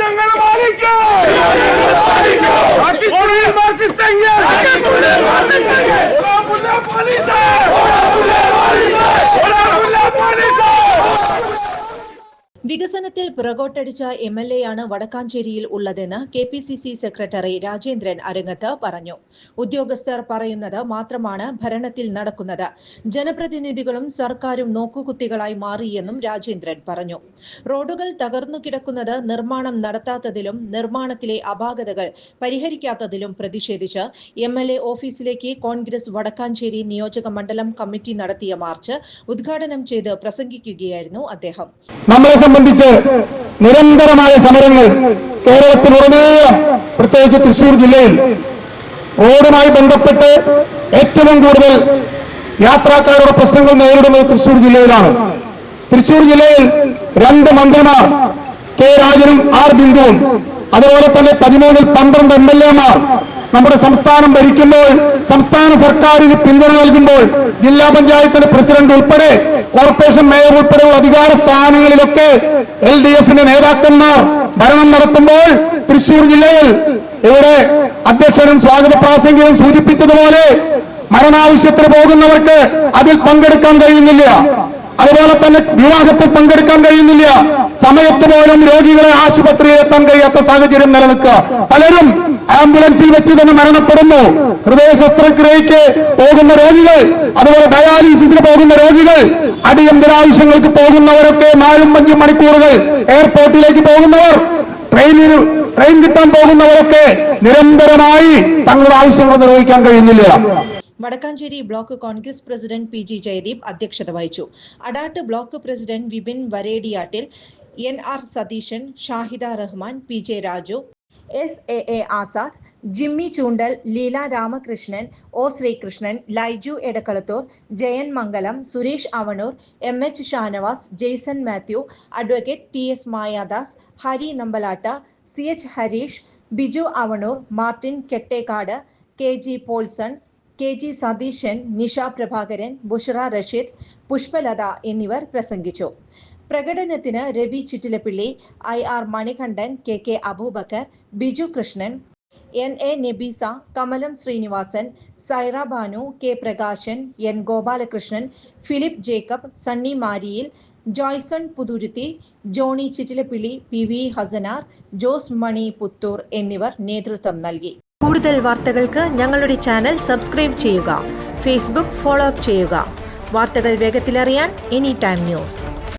ഞങ്ങൾ പാലിക്കും വികസനത്തിൽ പുറകോട്ടടിച്ച എം എൽ എ ആണ് വടക്കാഞ്ചേരിയിൽ ഉള്ളതെന്ന് K P C C secretary Rajendran Arangath പറഞ്ഞു. ഉദ്യോഗസ്ഥർ പറയുന്നത് മാത്രമാണ് ഭരണത്തിൽ നടക്കുന്നത്. ജനപ്രതിനിധികളും സർക്കാരും നോക്കുകുത്തികളായി മാറിയെന്നും രാജേന്ദ്രൻ പറഞ്ഞു. റോഡുകൾ തകർന്നു കിടക്കുന്നത് നിർമ്മാണം നടത്താത്തതിലും നിർമ്മാണത്തിലെ അപാകതകൾ പരിഹരിക്കാത്തതിലും പ്രതിഷേധിച്ച് എം എൽ എ ഓഫീസിലേക്ക് കോൺഗ്രസ് വടക്കാഞ്ചേരി നിയോജക മണ്ഡലം കമ്മിറ്റി നടത്തിയ മാർച്ച് ഉദ്ഘാടനം ചെയ്ത് പ്രസംഗിക്കുകയായിരുന്നു അദ്ദേഹം. സംബന്ധിച്ച് നിരന്തരമായ സമരങ്ങൾ കേരളത്തിലുടനീളം പ്രത്യേകിച്ച് തൃശൂർ ജില്ലയിൽ. റോഡുമായി ബന്ധപ്പെട്ട് ഏറ്റവും കൂടുതൽ യാത്രക്കാരുടെ പ്രശ്നങ്ങൾ നേരിടുന്നത് തൃശൂർ ജില്ലയിലാണ്. തൃശൂർ ജില്ലയിൽ രണ്ട് മന്ത്രിമാർ കെ രാജനും ആർ ബിന്ദുവും അതുപോലെ തന്നെ പതിമൂന്നിൽ പന്ത്രണ്ട് എം എൽ എമാർ നമ്മുടെ സംസ്ഥാനം ഭരിക്കുമ്പോൾ സംസ്ഥാന സർക്കാരിന് പിന്തുണ നൽകുമ്പോൾ ജില്ലാ പഞ്ചായത്തിന്റെ പ്രസിഡന്റ് ഉൾപ്പെടെ കോർപ്പറേഷൻ മേയർ ഉൾപ്പെടെയുള്ള അധികാര സ്ഥാനങ്ങളിലൊക്കെ എൽ ഡി എഫിന്റെ നേതാക്കന്മാർ ഭരണം നടത്തുമ്പോൾ തൃശൂർ ജില്ലയിൽ ഇവിടെ അധ്യക്ഷനും സ്വാഗത പ്രാസംഗികനും സൂചിപ്പിച്ചതുപോലെ മരണാവശ്യത്തിന് പോകുന്നവർക്ക് അതിൽ പങ്കെടുക്കാൻ കഴിയുന്നില്ല. അതുപോലെ തന്നെ വിവാഹത്തിൽ പങ്കെടുക്കാൻ കഴിയുന്നില്ല. സമയത്ത് പോലും രോഗികളെ ആശുപത്രിയിൽ എത്താൻ കഴിയാത്ത സാഹചര്യം നിലനിൽക്കുക. പലരും ആംബുലൻസിൽ വെച്ച് തന്നെ മരണപ്പെടുന്നു. ഹൃദയ ശസ്ത്രക്രിയയ്ക്ക് പോകുന്ന രോഗികൾ അതുപോലെ ഡയാലിസിസിന് പോകുന്ന രോഗികൾ അടിയന്തരാവശ്യങ്ങൾക്ക് പോകുന്നവരൊക്കെ നാലും അഞ്ചും മണിക്കൂറുകൾ എയർപോർട്ടിലേക്ക് പോകുന്നവർ ട്രെയിനിൽ ട്രെയിൻ കിട്ടാൻ പോകുന്നവരൊക്കെ നിരന്തരമായി തങ്ങളുടെ ആവശ്യങ്ങൾ നിർവഹിക്കാൻ കഴിയുന്നില്ല. Vadakkanchery block Congress president P G Jayadeep അധ്യക്ഷത വഹിച്ചു. Adat block president Vipin Varadiyattil N R Satheesan Shahida Rahman P J Raju S A A Azad Jimmy Choondal Leela Ramakrishnan O Sreekrishnan Laiju Edakkalathur Jayan Mangalam Suresh Avanur M H Shanavas Jaison Mathew advocate T S Mayadas Hari Nambalat C H Hareesh Biju Avanur Martin Kettekkad K G Paulson K G Satheesan Nisha Prabhakaran Bushara Rasheed Pushpalatha എന്നിവർ പ്രസംഗിച്ചു. പ്രകടനത്തിന് Ravi Chittilappilly I R Manikandan K K Abubacker Biju Krishnan N A Nabeesa Kamalam Sreenivasan Saira Banu K Prakashan N Gopalakrishnan Philip Jacob Sunny Mariyil Joyson Puthurutthy Johnny Chittilappilly P V Hassanar Jose Mani Puthur എന്നിവർ നേതൃത്വം നൽകി. കൂടുതൽ വാർത്തകൾക്ക് ഞങ്ങളുടെ channel subscribe ചെയ്യുക Facebook follow up ചെയ്യുക. വാർത്തകൾ വേഗത്തിലറിയാൻ any time news